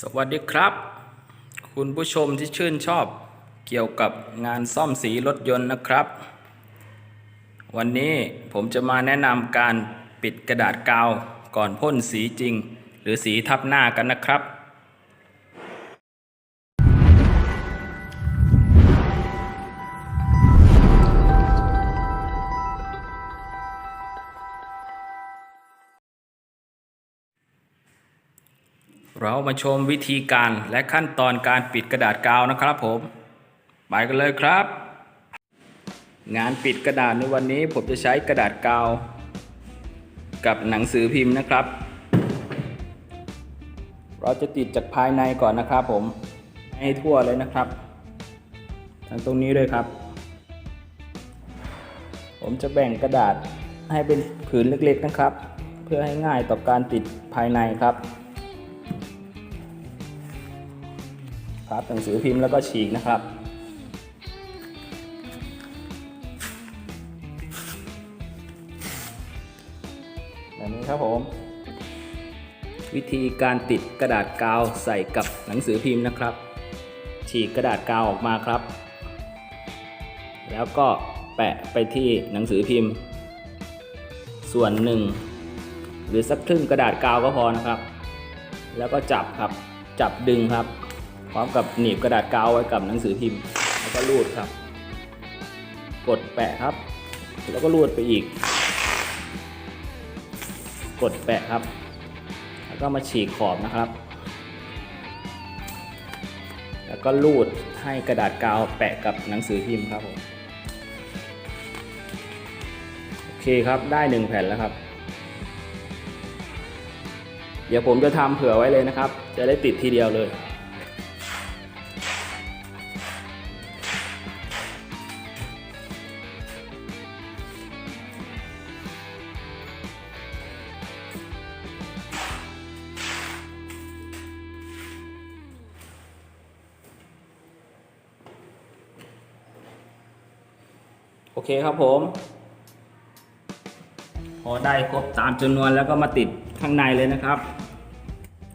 สวัสดีครับ คุณผู้ชมที่ชื่นชอบเกี่ยวกับงานซ่อมสีรถยนต์นะครับ วันนี้ผมจะมาแนะนำการปิดกระดาษกาวก่อนพ่นสีจริง หรือสีทับหน้ากันนะครับ เรามาชมวิธีการและขั้นตอนการปิดกระดาษกาวนะครับผม ไปกันเลยครับ งานปิดกระดาษในวันนี้ผมจะใช้กระดาษกาว กับหนังสือพิมพ์นะครับ เราจะติดจากภายในก่อนนะครับผม ให้ทั่วเลยนะครับทั้งตรงนี้เลยครับ ผมจะแบ่งกระดาษให้เป็นผืนเล็กๆนะครับ เพื่อให้ง่ายต่อการติดภายในครับ ครับหนังสือพิมพ์แล้วก็ฉีกนะครับ แบบนี้ครับผม วิธีการติดกระดาษกาวใส่กับหนังสือพิมพ์นะครับ ฉีกกระดาษกาวออกมาครับ แล้วก็แปะไปที่หนังสือพิมพ์ ส่วนหนึ่งหรือสักครึ่งกระดาษกาวก็พอนะครับ แล้วก็จับครับ จับดึงครับ พร้อมกับหนีบกระดาษกาวไว้กับหนังสือพิมพ์ แล้วก็รูดครับ กดแปะครับ แล้วก็รูดไปอีก กดแปะครับ แล้วก็มาฉีกขอบนะครับ แล้วก็รูดให้กระดาษกาวแปะกับหนังสือพิมพ์ครับผมโอเคครับได้หนึ่งแผ่นแล้วครับเดี๋ยวผมจะทำเผื่อไว้เลยนะครับ จะได้ติดทีเดียวเลย คครับผม พอได้ครบตามจำนวนแล้วก็มาติดข้างในเลยนะครับ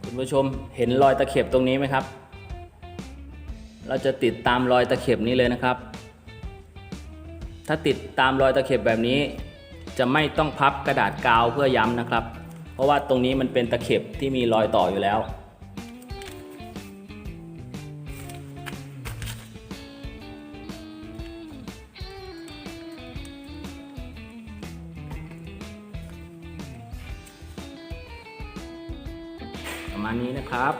คุณผู้ชมเห็นรอยตะเข็บตรงนี้ไหมครับ เราจะติดตามรอยตะเข็บนี้เลยนะครับ ถ้าติดตามรอยตะเข็บแบบนี้ จะไม่ต้องพับกระดาษกาวเพื่อย้ำนะครับ เพราะว่าตรงนี้มันเป็นตะเข็บที่มีรอยต่ออยู่แล้ว ประมาณนี้นะครับ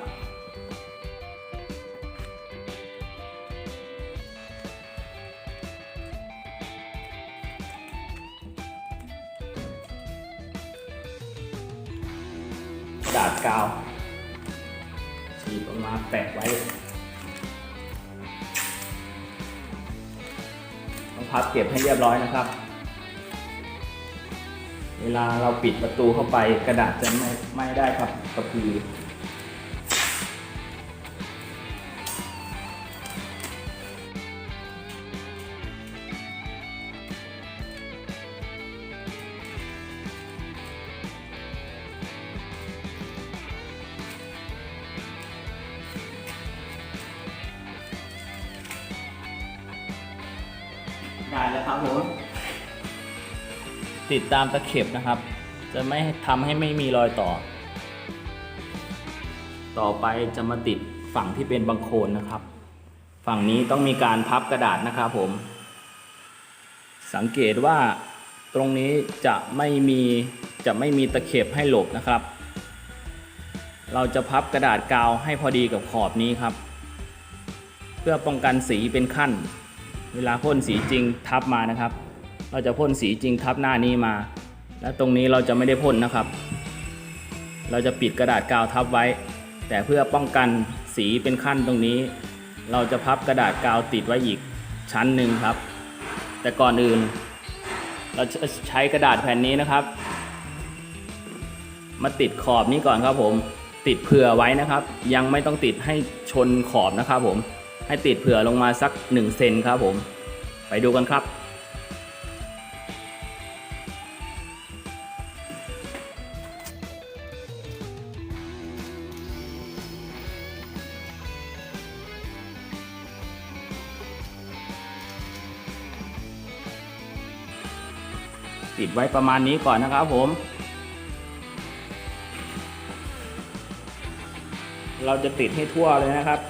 กระดาษกาวฉีกออกมาแปะไว้ต้องพับเก็บให้เรียบร้อยนะครับ เวลาเราปิดประตูเข้าไปกระดาษจะไม่ไม่ได้ครับกระพือ ครับผมติดตามตะเข็บนะครับ จะไม่ทำให้ไม่มีรอยต่อ ต่อไปจะมาติดฝั่งที่เป็นบังโคลนนะครับ ฝั่งนี้ต้องมีการพับกระดาษนะครับผม สังเกตว่าตรงนี้จะไม่มีจะไม่มีตะเข็บให้หลบนะครับ เราจะพับกระดาษกาวให้พอดีกับขอบนี้ครับ เพื่อป้องกันสีเป็นขั้น เวลาพ่นสีจริงทับมานะครับ เราจะพ่นสีจริงทับหน้านี้มา และตรงนี้เราจะไม่ได้พ่นนะครับ เราจะปิดกระดาษกาวทับไว้ แต่เพื่อป้องกันสีเป็นขั้นตรงนี้ เราจะพับกระดาษกาวติดไว้อีกชั้นหนึ่งครับ แต่ก่อนอื่น เราจะใช้กระดาษแผ่นนี้นะครับ มาติดขอบนี้ก่อนครับผม ติดเผื่อไว้นะครับ ยังไม่ต้องติดให้ชนขอบนะครับผม ให้ติดเผื่อลงมาสัก 1 เซนครับผม ไปดูกันครับ ติดไว้ประมาณนี้ก่อนนะครับผมเราจะติดให้ทั่วเลยนะครับ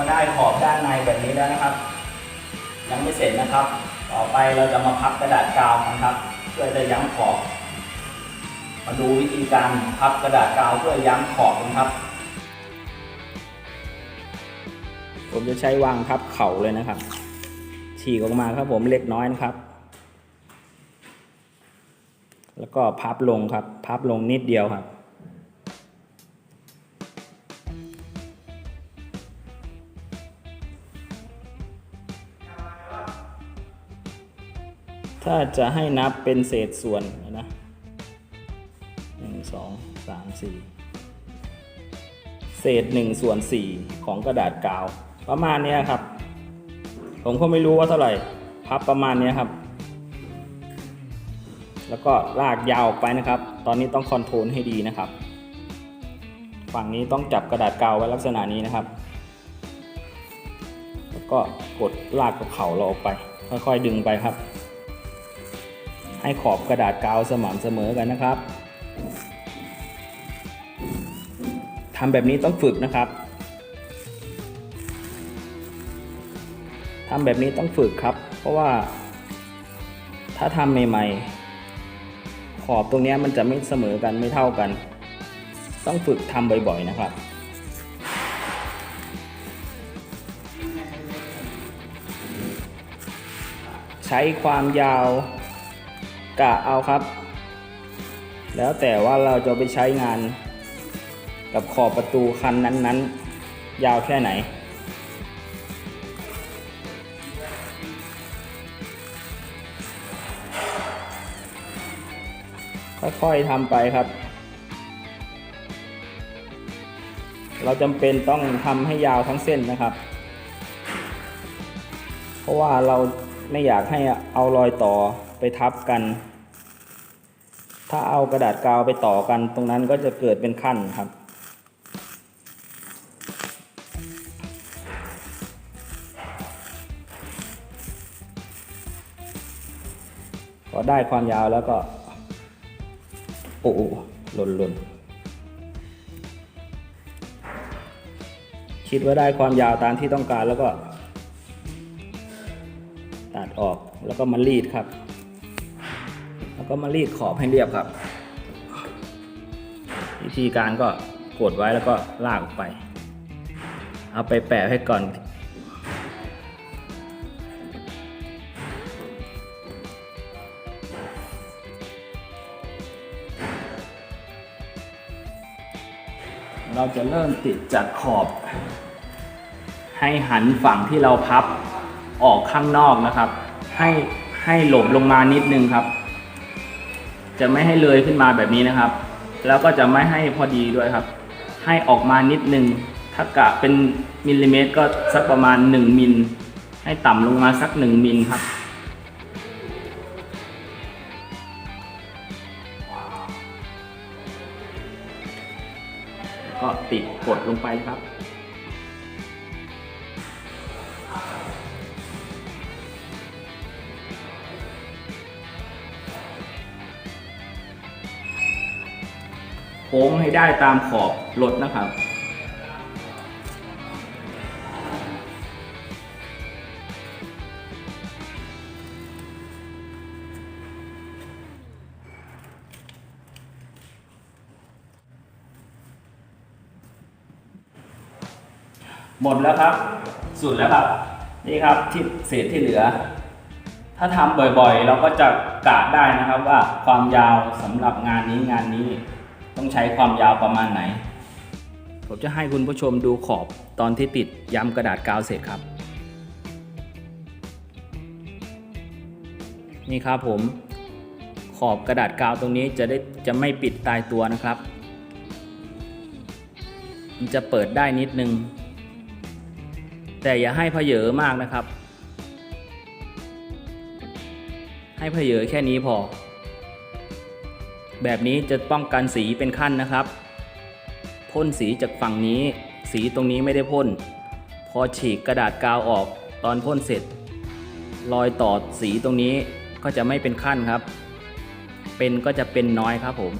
พอได้ขอบด้านในแบบนี้แล้วนะครับ ยังไม่เสร็จนะครับ ต่อไปเราจะมาพับกระดาษกาวกันครับ เพื่อจะย้ำขอบ มาดูวิธีการพับกระดาษกาวเพื่อย้ำขอบกันครับ ผมจะใช้วางพับเข่าเลยนะครับ ฉีกออกมาครับผมเล็กน้อยนะครับ แล้วก็พับลงครับ พับลงนิดเดียวครับ ถ้าจะให้นับเป็นเศษส่วนนะหนึ่งสองสามสี่เศษหนึ่งส่วนสี่ของกระดาษกาว ประมาณนี้ครับ ผมก็ไม่รู้ว่าเท่าไหร่ พับประมาณนี้ครับ แล้วก็ลากยาวออกไปนะครับ ตอนนี้ต้องคอนโทรลให้ดีนะครับ ฝั่งนี้ต้องจับกระดาษกาวไว้ลักษณะนี้นะครับ แล้วก็กดลากกับเข่าเราออกไป ค่อยๆดึงไปครับ ให้ขอบกระดาษกาวสม่ำเสมอกันนะครับทำแบบนี้ต้องฝึกนะครับทำแบบนี้ต้องฝึกครับ เพราะว่าถ้าทำใหม่ ๆ ขอบตรงนี้มันจะไม่เสมอกันไม่เท่ากัน ต้องฝึกทำบ่อยๆนะครับใช้ความยาว กะเอาครับ แล้วแต่ว่าเราจะไปใช้งาน กับขอบประตูคันนั้นๆ ยาวแค่ไหน ค่อยๆทำไปครับ เราจำเป็นต้องทำให้ยาวทั้งเส้นนะครับ เพราะว่าเราไม่อยากให้เอารอยต่อไปทับกัน ถ้าเอากระดาษกาวไปต่อกันตรงนั้นก็จะเกิดเป็นขั้นครับ พอได้ความยาวแล้วก็ โอ้หล่นหล่นคิดว่าได้ความยาวตามที่ต้องการแล้วก็ ตัดออกแล้วก็มารีดครับ ก็มารีดขอบให้เรียบครับ วิธีการก็กดไว้แล้วก็ลากออกไป เอาไปแปะให้ก่อน เราจะเริ่มติดจากขอบ ให้หันฝั่งที่เราพับออกข้างนอกนะครับ ให้ให้หลบลงมานิดนึงครับ จะไม่ให้เลยขึ้นมาแบบนี้นะครับ แล้วก็จะไม่ให้พอดีด้วยครับ ให้ออกมานิดนึงถ้ากะเป็นมิลลิเมตร ก็สักประมาณ 1มิลให้ต่ำลงมาสัก 1มิลครับ ก็ติดกดลงไปครับ โค้งให้ได้ตามขอบรถนะครับ หมดแล้วครับ สุดแล้วครับ นี่ครับที่เศษที่เหลือ ถ้าทำบ่อยๆ เราก็จะกะได้นะครับว่าความยาวสำหรับงานนี้งานนี้ ต้องใช้ความยาวประมาณไหน ผมจะให้คุณผู้ชมดูขอบตอนที่ติดย้ำกระดาษกาวเสร็จครับ นี่ครับผมขอบกระดาษกาวตรงนี้จะได้จะไม่ปิดตายตัวนะครับ มันจะเปิดได้นิดนึง แต่อย่าให้เพเยอมากนะครับ ให้เพเยอแค่นี้พอ แบบนี้จะป้องกันสีเป็นขั้นนะครับ พ่นสีจากฝั่งนี้ สีตรงนี้ไม่ได้พ่น พอฉีกกระดาษกาวออกตอนพ่นเสร็จ รอยต่อสีตรงนี้ก็จะไม่เป็นขั้นครับ เป็นก็จะเป็นน้อยครับผม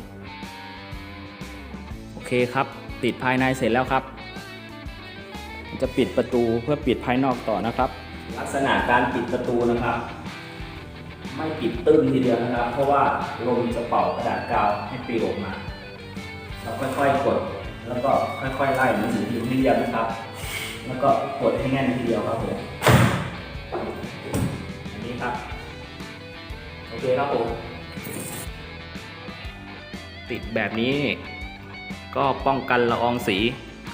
โอเคครับ ติดภายในเสร็จแล้วครับ จะปิดประตูเพื่อปิดภายนอกต่อนะครับ ลักษณะการปิดประตูนะครับ ไม่ปิดตึ้งทีเดียวนะครับ เพราะว่าลมจะเป่ากระดาษกาวให้ปลิวออกมา เราค่อยๆกด แล้วก็ค่อยๆไล่หนังสือพิมพ์ให้เรียบนะครับ แล้วก็กดให้แน่นทีเดียวครับผมอันนี้ครับ โอเคครับผมติดแบบนี้ ก็ป้องกันละอองสี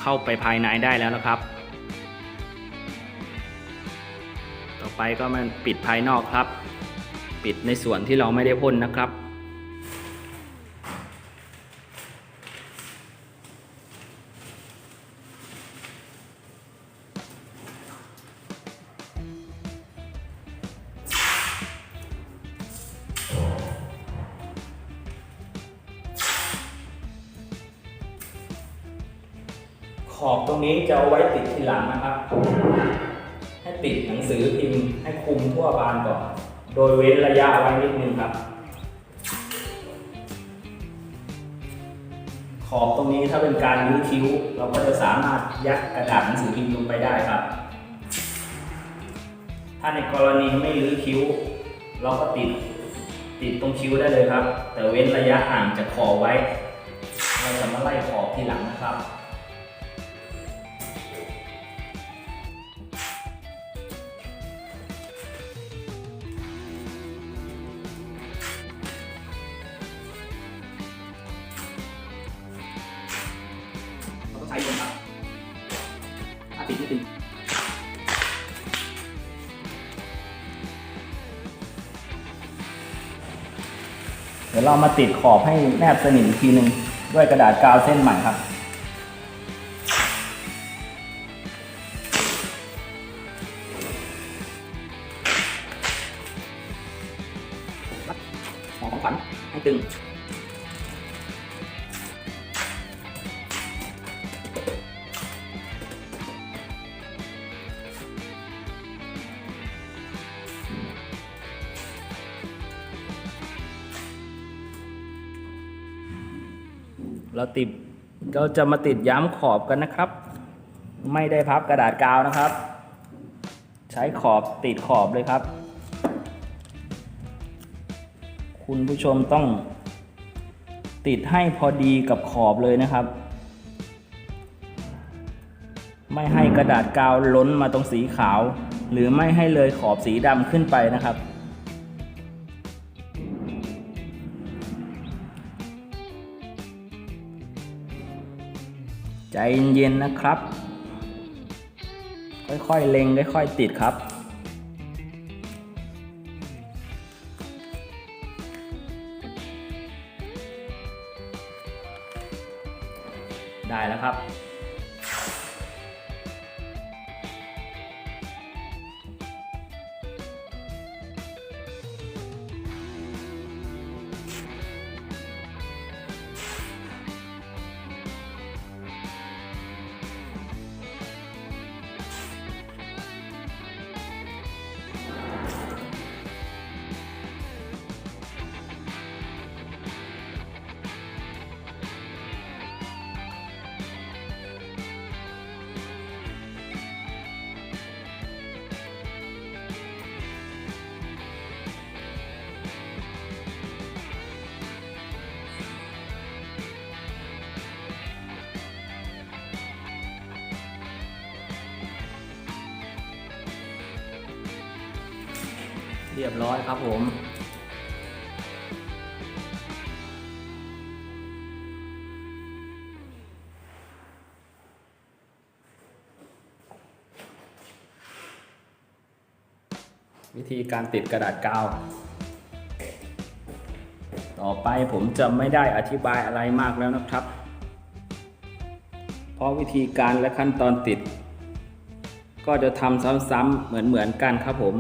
เข้าไปภายในได้แล้วนะครับ ต่อไปก็มันปิดภายนอกครับ ปิดในส่วนที่เราไม่ได้พ่นนะครับ ขอบตรงนี้จะเอาไว้ติดทีหลังนะครับ ให้ติดหนังสือพิมพ์ให้คุมทั่วบานก่อน โดยเว้นระยะไว้นิดนึงครับ ขอบตรงนี้ถ้าเป็นการรื้อคิ้ว เราก็จะสามารถยัดกระดาษหนังสือพิมพ์ลงไปได้ครับ ถ้าในกรณีไม่รื้อคิ้ว เราก็ติดติดตรงคิ้วได้เลยครับ แต่เว้นระยะห่างจากขอบไว้ เราจะมาไล่ขอบทีหลังนะครับ ยวเรามาติดขอบให้แนบสนิทอีกทีหนึ่งด้วยกระดาษกาวเส้นใหม่ครับหอของขวัญให้ตึง เราติดเราจะมาติดย้ำขอบกันนะครับ ไม่ได้พับกระดาษกาวนะครับ ใช้ขอบติดขอบเลยครับ คุณผู้ชมต้องติดให้พอดีกับขอบเลยนะครับ ไม่ให้กระดาษกาวล้นมาตรงสีขาว หรือไม่ให้เลยขอบสีดำขึ้นไปนะครับ ใจเย็นๆนะครับ ค่อยๆเล็งค่อยๆติดครับ ได้แล้วครับ รียบร้อยครับผมวิธีการติดกระดาษกาว ต่อไปผมจะไม่ได้อธิบายอะไรมากแล้วนะครับ เพราะวิธีการและขั้นตอนติด ก็จะทำซ้ำๆเหมือนๆกันครับผม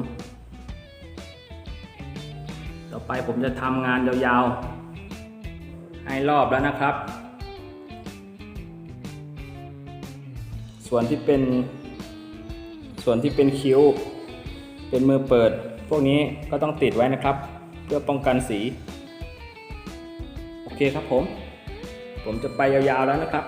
ไปผมจะทำงานยาวๆ ให้รอบแล้วนะครับ ส่วนที่เป็น ส่วนที่เป็นคิ้ว เป็นมือเปิด พวกนี้ก็ต้องติดไว้นะครับ เพื่อป้องกันสี โอเคครับผม ผมจะไปยาวๆแล้วนะครับ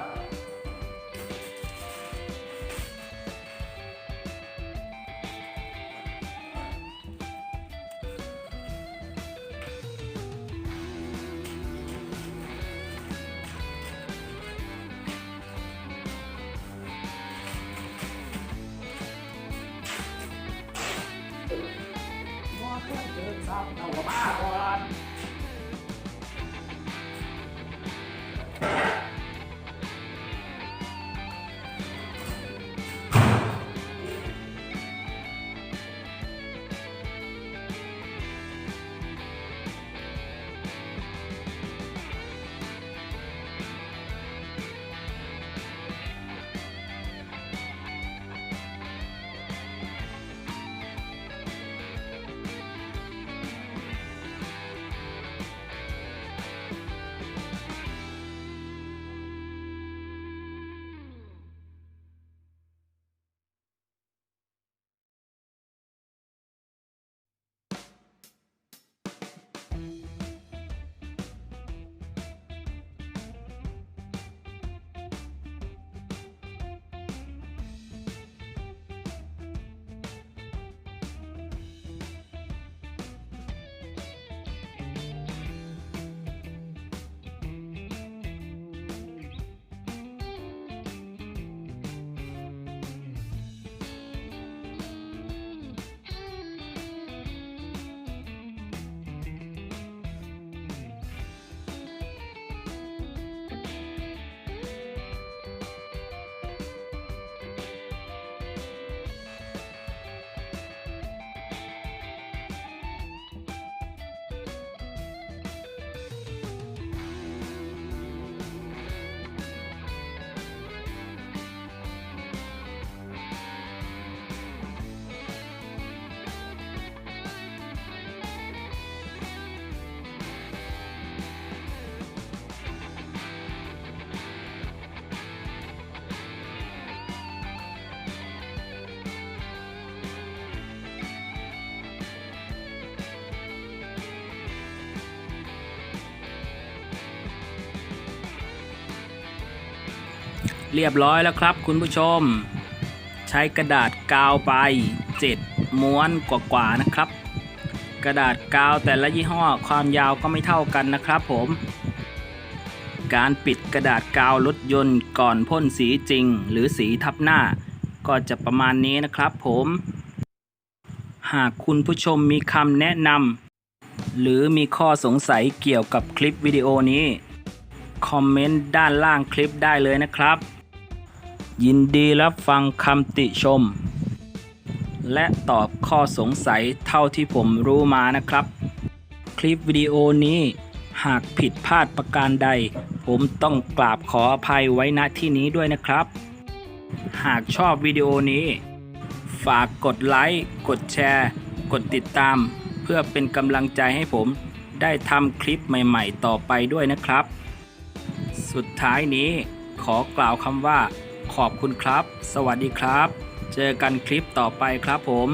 เรียบร้อยแล้วครับคุณผู้ชม ใช้กระดาษกาวไป 7 ม้วนกว่าๆนะครับ กระดาษกาวแต่ละยี่ห้อความยาวก็ไม่เท่ากันนะครับผม การปิดกระดาษกาวรถยนต์ก่อนพ่นสีจริง หรือสีทับหน้า ก็จะประมาณนี้นะครับผม หากคุณผู้ชมมีคำแนะนำหรือมีข้อสงสัยเกี่ยวกับคลิปวิดีโอนี้คอมเมนต์ด้านล่างคลิปได้เลยนะครับ ยินดีรับฟังคำติชม และตอบข้อสงสัยเท่าที่ผมรู้มานะครับ คลิปวิดีโอนี้หากผิดพลาดประการใด ผมต้องกราบขออภัยไว้ณที่นี้ด้วยนะครับ หากชอบวิดีโอนี้ ฝากกดไลค์กดแชร์ กดติดตาม เพื่อเป็นกำลังใจให้ผมได้ทำคลิปใหม่ ๆ ต่อไปด้วยนะครับ สุดท้ายนี้ขอกล่าวคำว่า ขอบคุณครับ สวัสดีครับ เจอกันคลิปต่อไปครับผม